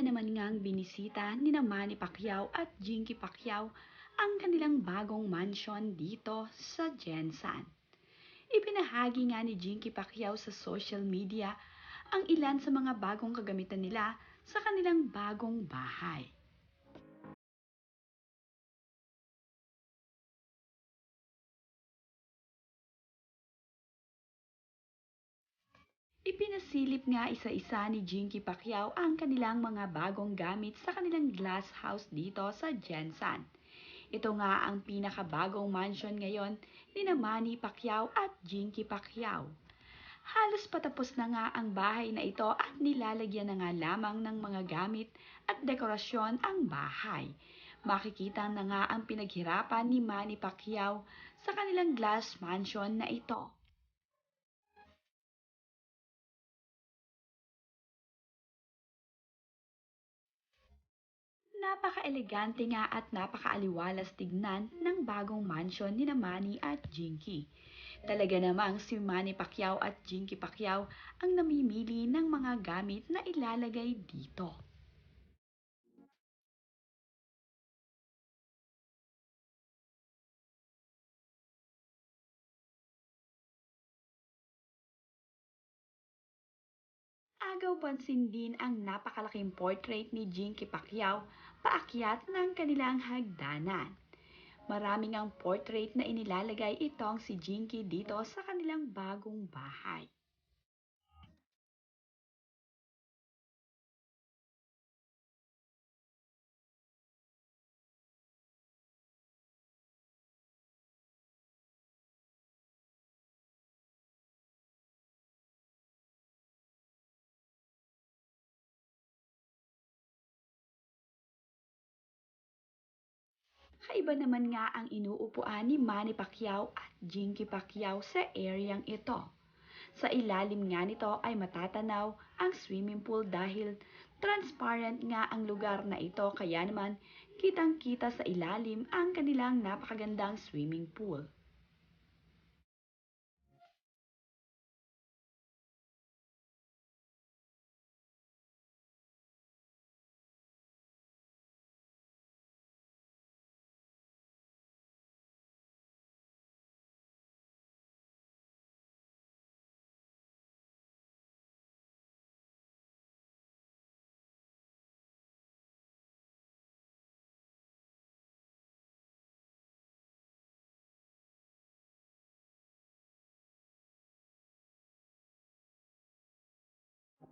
na naman ngang binisita ni Manny Pacquiao at Jinky Pacquiao ang kanilang bagong mansion dito sa Jensan. Ipinahagi nga ni Jinky Pacquiao sa social media ang ilan sa mga bagong kagamitan nila sa kanilang bagong bahay. Ipinasilip nga isa-isa ni Jinky Pacquiao ang kanilang mga bagong gamit sa kanilang glass house dito sa Jensan. Ito nga ang pinakabagong mansion ngayon ni Manny Pacquiao at Jinky Pacquiao. Halos patapos na nga ang bahay na ito at nilalagyan na nga lamang ng mga gamit at dekorasyon ang bahay. Makikita na nga ang pinaghirapan ni Manny Pacquiao sa kanilang glass mansion na ito. Napaka-elegante nga at napaka-aliwalas tignan ng bagong mansion ni Manny at Jinky. Talaga namang si Manny Pacquiao at Jinky Pacquiao ang namimili ng mga gamit na ilalagay dito. Agaw pansin din ang napakalaking portrait ni Jinky Pacquiao paakyat ng kanilang hagdanan. Maraming ang portrait na inilalagay itong si Jinky dito sa kanilang bagong bahay. Kaiba naman nga ang inuupuan ni Manny Pacquiao at Jinky Pacquiao sa areang ito. Sa ilalim nga nito ay matatanaw ang swimming pool dahil transparent nga ang lugar na ito kaya naman kitang-kita sa ilalim ang kanilang napakagandang swimming pool.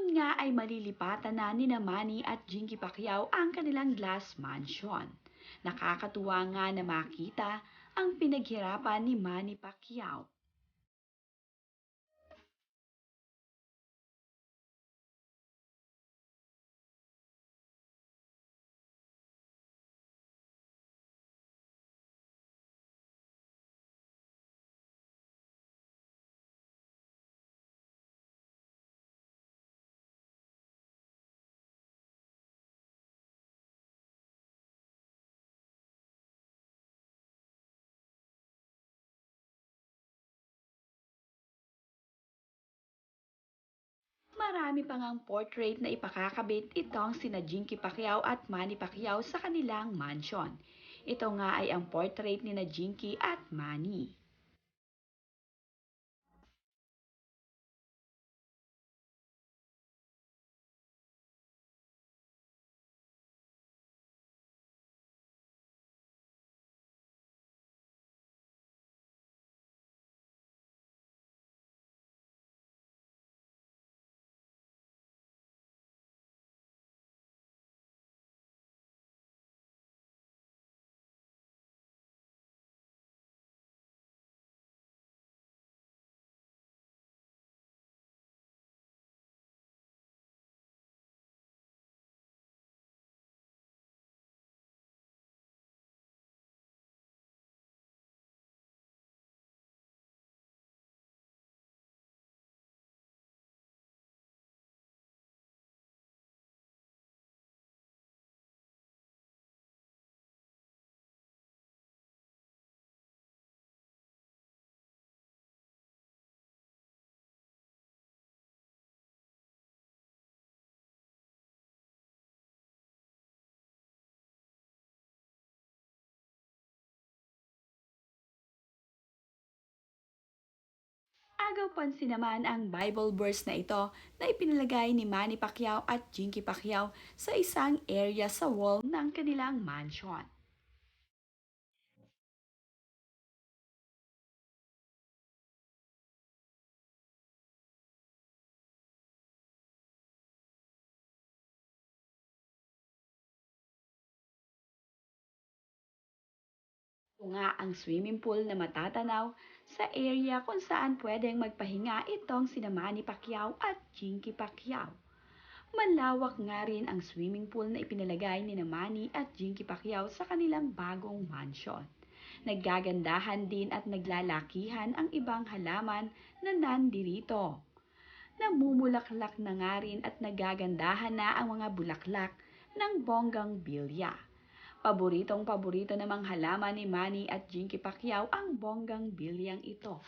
Soon nga ay malilipatan na ni Manny at Jinky Pacquiao ang kanilang glass mansion. Nakakatuwa nga na makita ang pinaghirapan ni Manny Pacquiao. Marami pang ang portrait na ipakakabit itong sina Jinky Pacquiao at Manny Pacquiao sa kanilang mansion. Ito nga ay ang portrait ni na Jinky at Manny. Agaw pansin naman ang Bible verse na ito na ipinalagay ni Manny Pacquiao at Jinky Pacquiao sa isang area sa wall ng kanilang mansion. Ito nga ang swimming pool na matatanaw sa area kung saan pwedeng magpahinga itong sina Manny Pacquiao at Jinky Pacquiao. Malawak nga rin ang swimming pool na ipinalagay ni na Manny at Jinky Pacquiao sa kanilang bagong mansion. Naggagandahan din at naglalakihan ang ibang halaman na nandirito. Namumulaklak na nga rin at nagagandahan na ang mga bulaklak ng bonggang bilya. Paboritong paborito namang halaman ni Manny at Jinky Pacquiao ang bonggang bilyang ito.